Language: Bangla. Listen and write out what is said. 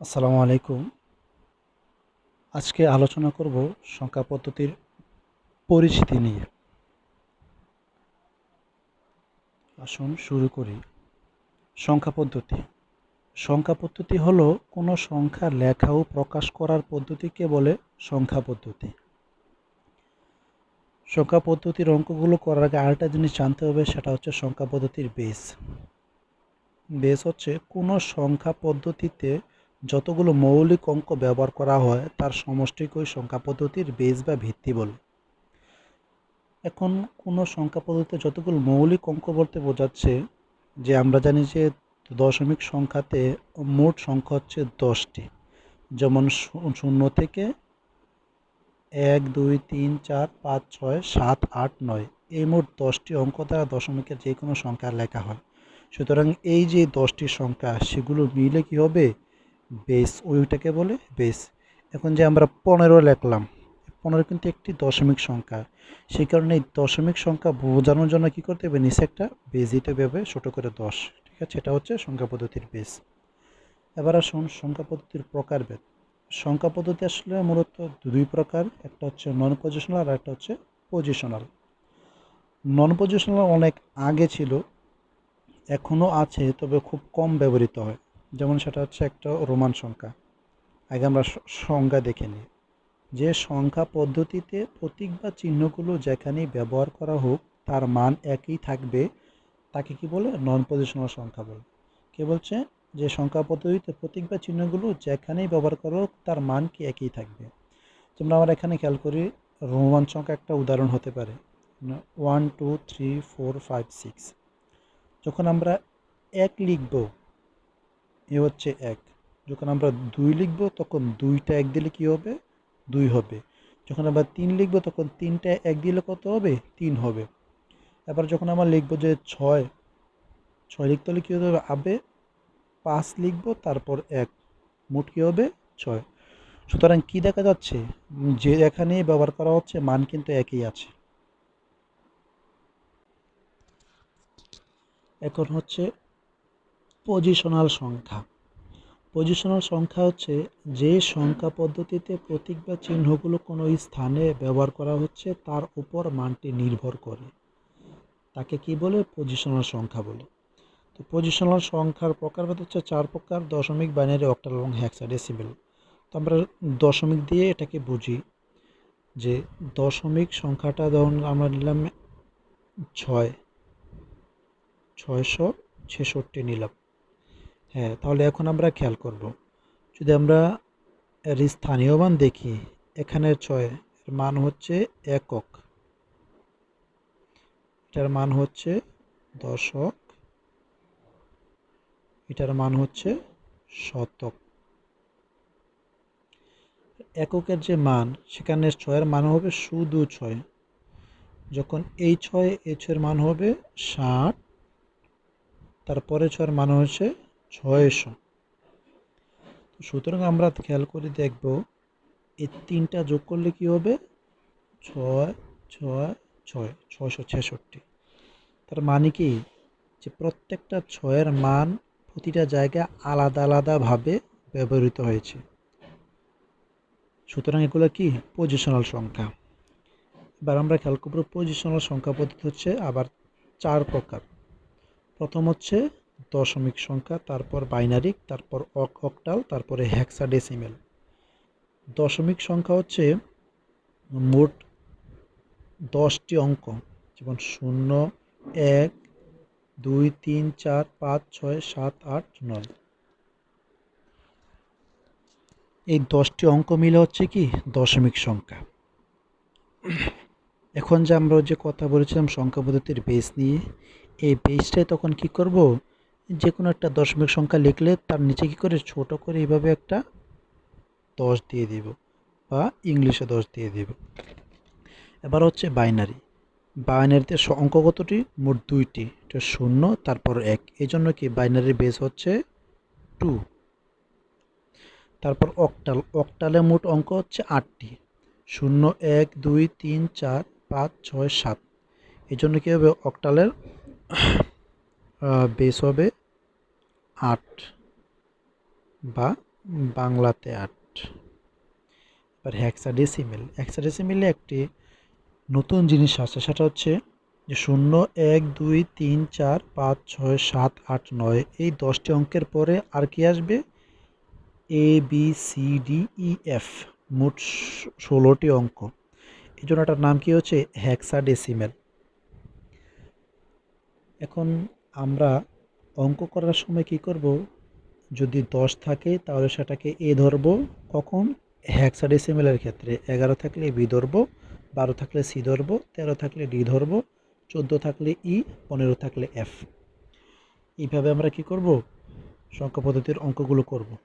আসসালামু আলাইকুম। আজকে আলোচনা করব সংখ্যা পদ্ধতির পরিচিতি নিয়ে। আসুন শুরু করি। সংখ্যা পদ্ধতি। সংখ্যা পদ্ধতি হলো কোনো সংখ্যা লেখা ও প্রকাশ করার পদ্ধতিকে বলে সংখ্যা পদ্ধতি। সংখ্যা পদ্ধতির অঙ্কগুলো করার আগে আরেকটা জিনিস জানতে হবে, সেটা হচ্ছে সংখ্যা পদ্ধতির বেস বেস হচ্ছে কোনো সংখ্যা পদ্ধতিতে যতগুলো মৌলিক অঙ্ক ব্যবহার করা হয়, তার সমষ্টিকেই সংখ্যা পদ্ধতির বেস বা ভিত্তি বলে। এখন কোনো সংখ্যা পদ্ধতিতে যতগুলো মৌলিক অঙ্ক বলতে বোঝাচ্ছে, যে আমরা জানি যে দশমিক সংখ্যাতে মোট সংখ্যা হচ্ছে দশটি। যেমন শূন্য থেকে এক, দুই, তিন, চার, পাঁচ, ছয়, সাত, আট, নয়, এই মোট দশটি অঙ্ক দ্বারা দশমিকের যে কোনো সংখ্যা লেখা হয়। সুতরাং এই যে দশটি সংখ্যা, সেগুলো মিলে কি হবে? বেস ওইটাকে বলে বেস। এখন যে আমরা পনেরো লিখলাম, পনেরো কিন্তু একটি দশমিক সংখ্যা। সেই কারণে এই দশমিক সংখ্যা বোঝানোর জন্য কী করতে হবে? নিচে একটা বেস দিতে হবে ছোটো করে দশ, ঠিক আছে? এটা হচ্ছে সংখ্যা পদ্ধতির বেস। এবার আসুন সংখ্যা পদ্ধতির প্রকারভেদ সংখ্যা পদ্ধতি আসলে মূলত দুই প্রকার, একটা হচ্ছে নন পজিশনাল আর একটা হচ্ছে পজিশনাল নন পজিশনাল অনেক আগে ছিল এখনও আছে, তবে খুব কম ব্যবহৃত হয়। যেমন সেটা হচ্ছে একটা রোমান সংখ্যা। আগে আমরা সংজ্ঞা দেখে নিই। যে সংখ্যা পদ্ধতিতে প্রতীক বা চিহ্নগুলো যেখানেই ব্যবহার করা হোক, তার মান একই থাকবে, তাকে কি বলে? নন পজিশনাল সংখ্যা বলে। কে বলছে? যে সংখ্যা পদ্ধতিতে প্রতীক বা চিহ্নগুলো যেখানেই ব্যবহার করা হোক, তার মান কি একই থাকবে? যেমন আমরা এখানে খেয়াল করি, রোমান সংখ্যা একটা উদাহরণ হতে পারে। One two three four five six যখন আমরা এক লিখব এ হচ্ছে এক। যখন আমরা দুই লিখব, তখন দুইটা এক দিলে কি হবে? দুই হবে। যখন আবার তিন লিখব, তখন তিনটা এক দিলে কত হবে? তিন হবে। এবার যখন আমরা লিখব যে ছয় ছয় লিখতে হলে কী হবে? আবে পাঁচ লিখব, তারপর এক। মোট কী হবে? ছয়। সুতরাং কি দেখা যাচ্ছে? যে এখানে ব্যবহার করা হচ্ছে, মান কিন্তু একই আছে। এখন হচ্ছে পজিশনাল সংখ্যা। পজিশনাল সংখ্যা হচ্ছে যে সংখ্যা পদ্ধতিতে প্রতীক বা চিহ্নগুলো কোনো স্থানে ব্যবহার করা হচ্ছে, তার উপর মানটি নির্ভর করে। তাকে কি বলে? পজিশনাল সংখ্যা বলে। তো পজিশনাল সংখ্যার প্রকারভেদ হচ্ছে চার প্রকার, দশমিক বাইনারি অক্টাল এবং হ্যাক্সাডেসিমেল তো আমরা দশমিক দিয়ে এটাকে বুঝি যে দশমিক সংখ্যাটা ধরুন আমরা নিলাম ছয়, ছয়শো ছেষট্টি নিলাম। হ্যাঁ তাহলে এখন আমরা খেয়াল করব। যদি আমরা এর স্থানীয় মান দেখি এখানের ছয়, এর মান হচ্ছে একক। এটার মান হচ্ছে দশক। এটার মান হচ্ছে শতক। এককের যে মান, সেখানে ছয়ের মান হবে শুধু ছয়। যখন এই ছয়, এই ছয়ের মান হবে ষাট। তারপরে ছয়ের মান হচ্ছে ছয়শো। সুতরাং আমরা খেয়াল করে দেখব, এই তিনটা যোগ করলে কি হবে? ছয় ছয় ছয়, ছয়শো ছেষট্টি। তার মানে কি? যে প্রত্যেকটা ছয়ের মান প্রতিটা জায়গায় আলাদা আলাদাভাবে ব্যবহৃত হয়েছে। সুতরাং এগুলো কি? পজিশনাল সংখ্যা। এবার আমরা খেয়াল করব পজিশনাল সংখ্যা পদ্ধতি হচ্ছে আবার চার প্রকার। প্রথম হচ্ছে দশমিক সংখ্যা, তারপর বাইনারিক তারপর অক, অকটাল, তারপরে হ্যাক্সাডেসিমেল দশমিক সংখ্যা হচ্ছে মোট দশটি অঙ্ক, যেমন শূন্য, এক, দুই, তিন, চার, পাঁচ, ছয়, সাত, আট, নয়। এই দশটি অঙ্ক মিলে হচ্ছে কি? দশমিক সংখ্যা। এখন যে আমরা যে কথা বলেছিলাম সংখ্যা পদ্ধতির বেস নিয়ে, এই বেসটাই তখন কি করব? যে কোনো একটা দশমিক সংখ্যা লিখলে তার নিচে কী করে? ছোট করে এইভাবে একটা দশ দিয়ে দিব বা ইংলিশে দশ দিয়ে দিব। এবার হচ্ছে বাইনারি। বাইনারিতে অঙ্ক কতটি? মোট দুইটি। এটা শূন্য, তারপর এক। এই জন্য কি বাইনারির বেস হচ্ছে টু। তারপর অকটাল অকটালে মোট অঙ্ক হচ্ছে আটটি। শূন্য, এক, দুই, তিন, চার, পাঁচ, ছয়, সাত। এই জন্য কী হবে? অকটালের বেস হবে আট বা বাংলাতে আট। এবার হ্যাক্সাডেসিমেল হ্যাক্সাডেসিমেলে একটি নতুন জিনিস আছে, সেটা হচ্ছে যে শূন্য, এক, দুই, তিন, চার, পাঁচ, ছয়, সাত, আট, নয়, এই দশটি অঙ্কের পরে আর কি আসবে? A B C D E F মোট ষোলোটি অঙ্ক। এই জন্য এটার নাম কি হচ্ছে? হ্যাক্সাডেসিমেল এখন আমরা অঙ্ক করার সময় কি করব? যদি দশ থাকে, তাহলে সেটাকে এ ধরব। কখন? হ্যাক্সাডেসিমেলের ক্ষেত্রে। এগারো থাকলে বি ধরব, বারো থাকলে সি ধরব, তেরো থাকলে ডি ধরব, চোদ্দ থাকলে ই, পনেরো থাকলে এফ। এইভাবে আমরা কি করব? সংখ্যা পদ্ধতির অঙ্কগুলো করব।